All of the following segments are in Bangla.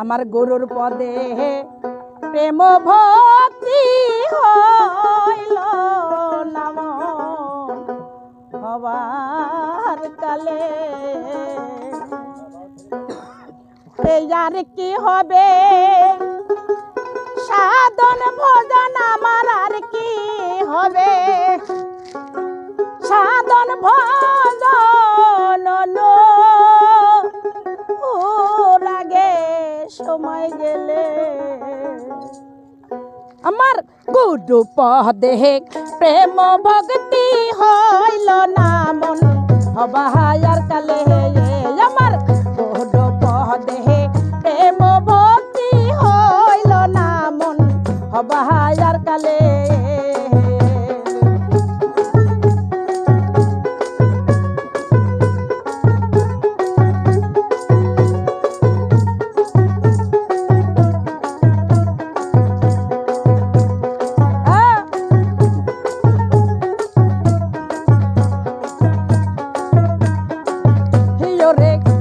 আমার গরুর পদে প্রেম ভক্তি হইল নাম হবার কালে। আর কি হবে? সাধন, ভোজন আমার আর কি হবে? সাধন, ভজন কোথায় গেলে। আমার গুরু পদে প্রেম ভক্তি হইল না মন। অবাহায়ার কালে আমার গুরু পদে প্রেম ভক্তি হইল না মন। অবাহার Rex.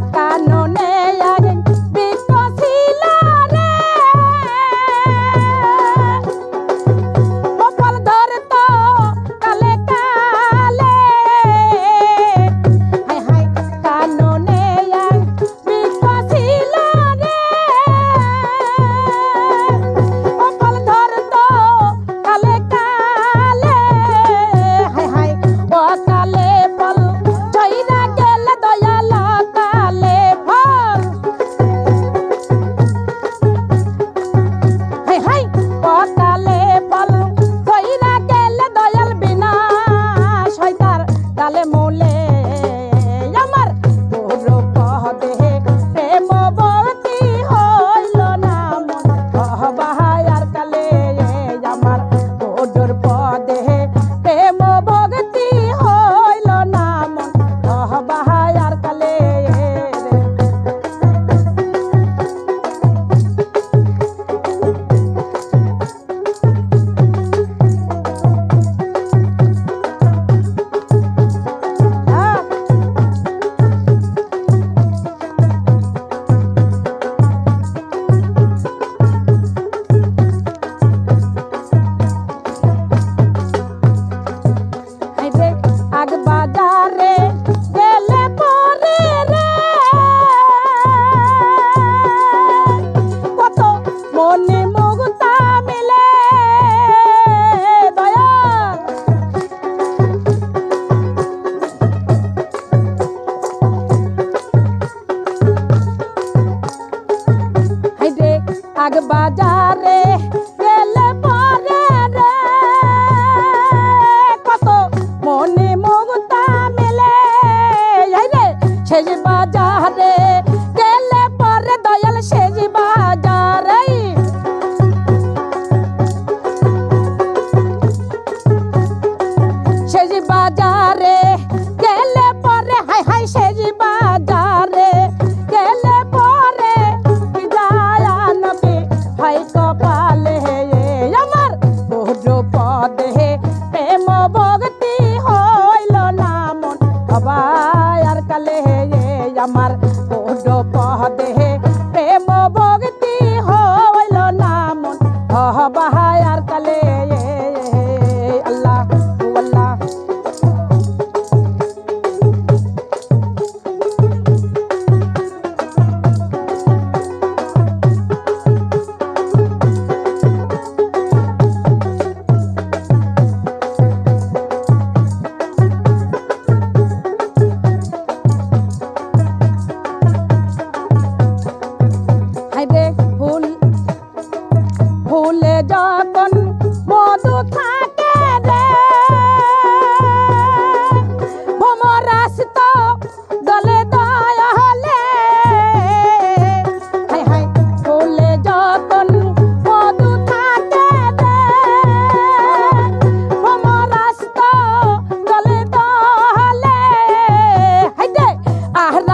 the body.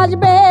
pode beber.